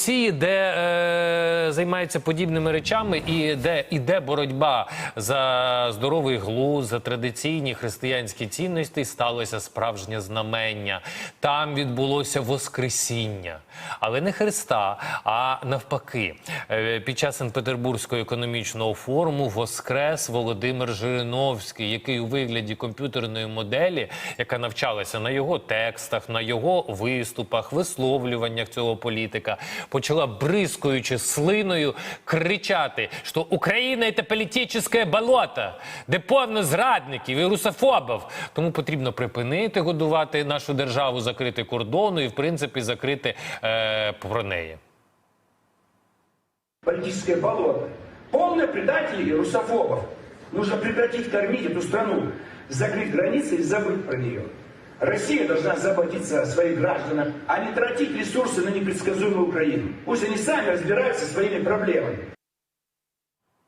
Росії, де е, займаються подібними речами, і де іде боротьба за здоровий глузд, за традиційні християнські цінності, сталося справжнє знамення. Там відбулося Воскресіння, але не Христа, а навпаки. Е, Під час Санкт-Петербурзького економічного форуму воскрес Володимир Жириновський, який у вигляді комп'ютерної моделі, яка навчалася на його текстах, на його виступах, висловлюваннях цього політика, почала бризкаючи слиною кричати, що Україна це політичне болото, де повно зрадників і русофобів. Тому потрібно припинити годувати нашу державу, закрити кордону і, в принципі, закрити е, про неї. политическое болото. Полное предателей и русофобов. Нужно прекратить кормить эту страну, закрыть границы и забыть про нее. Россия должна заботиться о своих гражданах, а не тратить ресурсы на непредсказуемую Украину. Пусть они сами разбираются со своими проблемами.